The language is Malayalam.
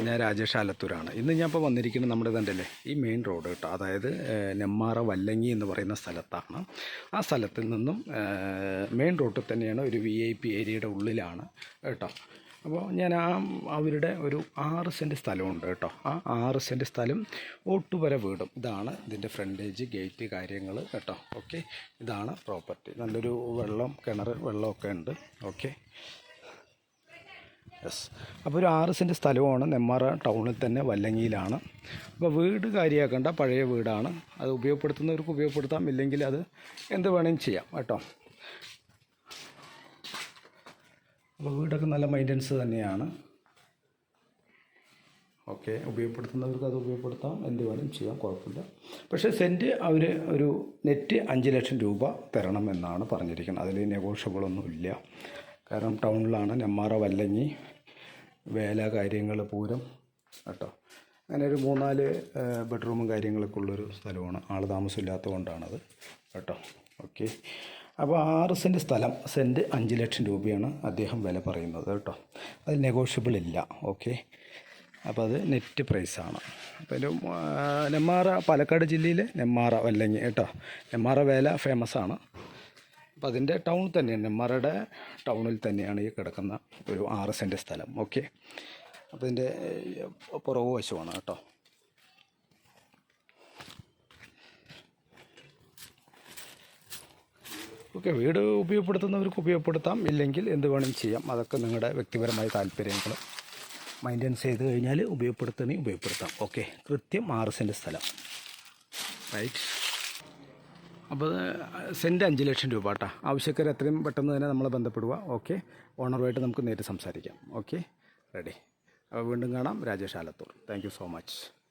ഞാൻ രാജേഷ് ആലത്തൂരാണ്. ഇന്ന് ഞാൻ ഇപ്പോൾ വന്നിരിക്കുന്നത് നമ്മുടെ ഇതുണ്ടല്ലേ ഈ മെയിൻ റോഡ് കേട്ടോ. അതായത് നെമ്മാറ വല്ലങ്ങി എന്ന് പറയുന്ന സ്ഥലത്താണ്. ആ സ്ഥലത്തിൽ നിന്നും മെയിൻ റോഡിൽ തന്നെയാണ് ഒരു വി ഐ പി ഏരിയയുടെ ഉള്ളിലാണ് കേട്ടോ. അപ്പോൾ ഞാൻ ആ അവരുടെ ഒരു ആറ് സെന്റ് സ്ഥലമുണ്ട് കേട്ടോ. ആ ആറ് സെന്റ് സ്ഥലം ഒട്ടുവരെ വീടും. ഇതാണ് ഇതിന്റെ ഫ്രണ്ടേജ് ഗേറ്റ് കാര്യങ്ങൾ കേട്ടോ. ഓക്കെ ഇതാണ് പ്രോപ്പർട്ടി നല്ലൊരു വെള്ളം കിണർ വെള്ളമൊക്കെ ഉണ്ട്. ഓക്കെ യെസ് അപ്പോൾ ഒരു ആറ് സെന്റ് സ്ഥലമാണ് നെമ്മാറ ടൗണിൽ തന്നെ വല്ലങ്ങിയിലാണ്. അപ്പോൾ വീട് കാര്യമാക്കേണ്ട പഴയ വീടാണ്. അത് ഉപയോഗപ്പെടുത്തുന്നവർക്ക് ഉപയോഗപ്പെടുത്താം. ഇല്ലെങ്കിൽ അത് എന്ത് വേണമെങ്കിലും ചെയ്യാം കേട്ടോ. അപ്പോൾ വീടൊക്കെ നല്ല മെയിന്റനൻസ് തന്നെയാണ്. ഓക്കെ ഉപയോഗപ്പെടുത്തുന്നവർക്ക് അത് ഉപയോഗപ്പെടുത്താം. എന്ത് വേണം ചെയ്യാം. കുഴപ്പമില്ല. പക്ഷേ സെന്റ് അവർ ഒരു നെറ്റ് അഞ്ച് ലക്ഷം രൂപ തരണമെന്നാണ് പറഞ്ഞിരിക്കുന്നത്. അതിൽ നെഗോഷ്യബിളൊന്നുമില്ല കാരണം ടൗണിലാണ് നെമ്മാറ വല്ലങ്ങി വേല കാര്യങ്ങൾ പൂരം കേട്ടോ. അങ്ങനെ ഒരു മൂന്നാൽ ബെഡ്റൂമും കാര്യങ്ങളൊക്കെ ഉള്ളൊരു സ്ഥലമാണ്. ആൾ താമസമില്ലാത്തത് കൊണ്ടാണത് കേട്ടോ. ഓക്കെ. അപ്പോൾ ആറ് സെന്റ് സ്ഥലം സെന്റ് അഞ്ച് ലക്ഷം രൂപയാണ് അദ്ദേഹം വില പറയുന്നത് കേട്ടോ. അത് നെഗോഷ്യബിൾ ഇല്ല. ഓക്കെ. അപ്പോൾ അത് നെറ്റ് പ്രൈസാണ് അപ്പോൾ നെമ്മാറ പാലക്കാട് ജില്ലയിലെ നെമ്മാറ വല്ലങ്ങി കേട്ടോ. നെമ്മാറ വേല ഫേമസ് ആണ്. അപ്പോൾ അതിന്റെ ടൗണിൽ തന്നെയാണ് നെമ്മാറയുടെ ടൗണിൽ തന്നെയാണ് ഈ കിടക്കുന്ന ഒരു ആറ് സെന്റ് സ്ഥലം. ഓക്കെ അപ്പോൾ ഇതിന്റെ പുറകു വശമാണ് കേട്ടോ. ഓക്കെ വീട് ഉപയോഗപ്പെടുത്തുന്നവർക്ക് ഉപയോഗപ്പെടുത്താം. ഇല്ലെങ്കിൽ എന്ത് വേണമെങ്കിലും ചെയ്യാം. അതൊക്കെ നിങ്ങളുടെ വ്യക്തിപരമായ താല്പര്യങ്ങൾ മെയിന്റെനൻസ് ചെയ്ത് കഴിഞ്ഞാൽ ഉപയോഗപ്പെടുത്തണമെങ്കിൽ ഉപയോഗപ്പെടുത്താം. ഓക്കെ കൃത്യം ആറ് സെന്റ് സ്ഥലം. റൈറ്റ് അപ്പോൾ സെന്റ് അഞ്ച് ലക്ഷം രൂപ കേട്ടോ. ആവശ്യക്കാർ എത്രയും പെട്ടെന്ന് തന്നെ നമ്മൾ ബന്ധപ്പെടുക ഓക്കെ? ഓണറുമായിട്ട് നമുക്ക് നേരിട്ട് സംസാരിക്കാം. ഓക്കെ? റെഡി. അപ്പോൾ വീണ്ടും കാണാം. Rajesh Alathur. Thank so much.